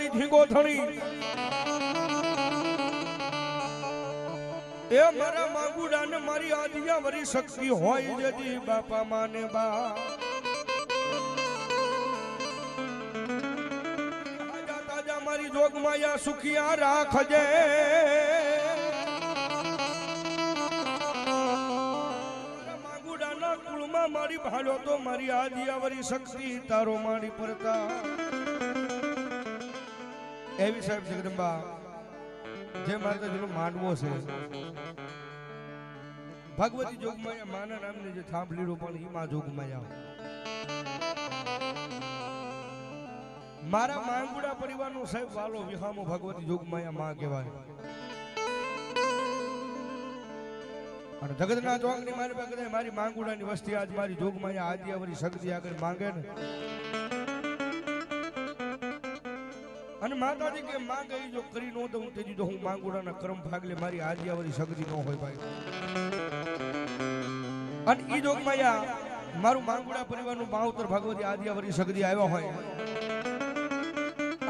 મારી ધીંગો થણી એ મારા માગુડા ને મારી આદિયા વરી શક્તિ હોય જદી બાપા માને બા મારી જોગમાયા સુખિયા રાખજે. મારા ભાડો તો મારી આદિયાવરી શક્તિ તારો મારી પરતા. એવી સાહેબ જગદંબા જે માતાજીનો માંડવો છે. ભગવતી જોગમાયા માના નામની જે થાંભલી પણ હિમા જોગમાયા મારા માંગુડા પરિવારનો સાહેબ વાલો વિહામો ભગવતી જોગમાયા માં કહેવાય. અને જગતના ચોકની મારી પાસે મારી માંગુડાની વસ્તી આજ મારી જોગમાયા આદિયાવરી શક્તિ આગળ માંગે ને અને માતાજી કે માંગ આવી જો કરી નો દઉં તેજી તો હું માંગુડાના કર્મ ભાગલે મારી આદિયાવરી સગરી ન હોય ભાઈ. અને ઈ જોગમાયા મારું માંગુડા પરિવારનું માવતર ભગવતી આદિયાવરી સગરી આવ્યા હોય.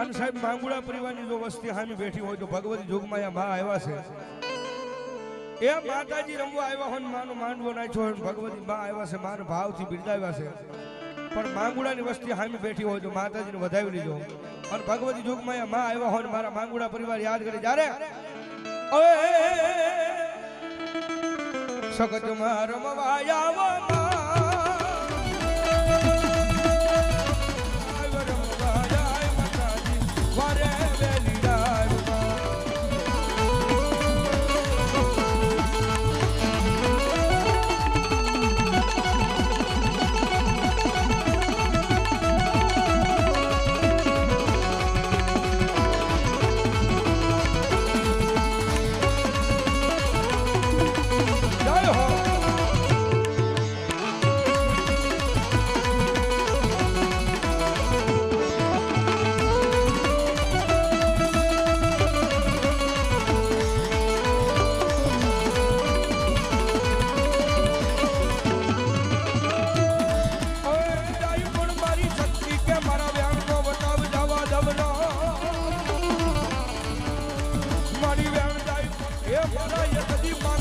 અને સાહેબ માંગુડા પરિવારની જો વસ્તી હામી બેઠી હોય તો ભગવતી જોગમાયા માં આવ્યા છે. એ માતાજી રમવા આવ્યા હોય માનો માંડવો નાખ્યો હોય ભગવતી માં આવ્યા છે, મારા ભાવથી બિરદાવ્યા છે. પણ માંગુડાની વસ્તી હામી બેઠી હોય તો માતાજીને વધાવી લીધો. અને ભગવતી જોગમાયા માં આવ્યા હોય મારા માંગુડા પરિવાર યાદ કરે જ્યારે ઓએ સગતમાં રમવા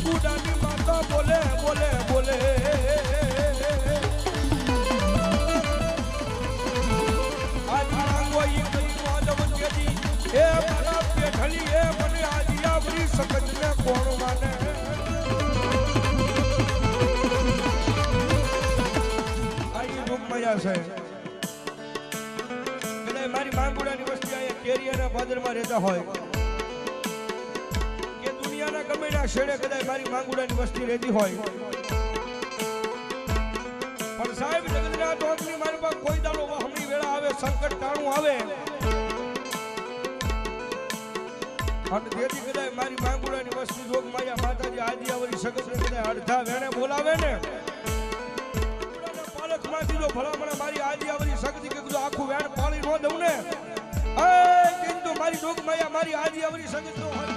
માગુડાની માતા બોલે બોલે બોલે એ મારા પેઠલી એ મને આજી આવરી સકજને કોણ માને આ ઈ મજા છે મારી માંગુડાની વસ્તી અહીંયા કેરી અને ભાદરમાં રહેતા હોય. ના છેડે કદાચ મારી માંગુડાની વસ્તી રહેતી હોય? પણ સાહેબ, જગન્નાથ ટોકની મારી પાસે કોઈ દાડો વહમણી વેળા આવે, સંકટ ટાણું આવે. અને તેથી કદાચ મારી માંગુડાની વસ્તી જોગ માયા માતાજી આદિયાવરી સગત કદાચ અડધા વેણે બોલાવે ને? પાલકમાંથી જો ભલામણ મારી આદિયાવરી શક્તિ કે આખું વેણ પાળી ન દઉં ને? એ કિંતુ મારી જોગ માયા, મારી આદિયાવરી શક્તિ નો હોય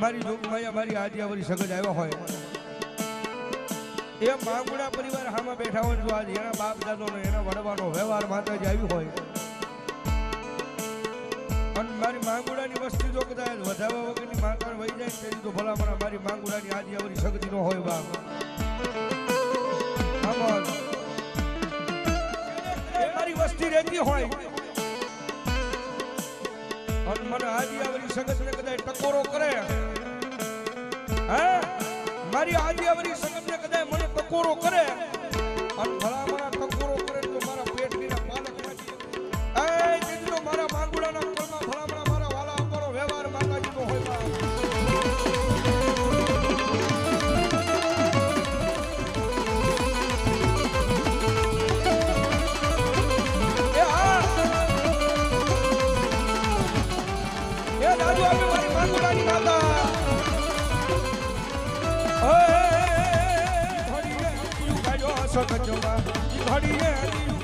મારી જોગમાયા મારી અમારી સગજ આવ્યા હોય. એ માંગુડા પરિવાર હામાં બેઠા હોય જો આજે એના બાપ દાદોનો એના વડવાનો વ્યવહાર માતાજી આવ્યું હોય. મારી માંગુડાની વસ્તી જો કદાચ વધારવા વગરની માંગણ વહી જાય તેની તો ભલામણા મારી માંગુડાની આદિયાવરી શક્તિ ન હોય બાપ. મારી વસ્તી રહેતી હોય, અને મને સંગત સગતને કદાચ ટકોરો કરે, હે? મારી આદિયાવરી સગતને કદાચ મને ટકોરો કરે, અને ભલામણા સકજમાં ઘડીએ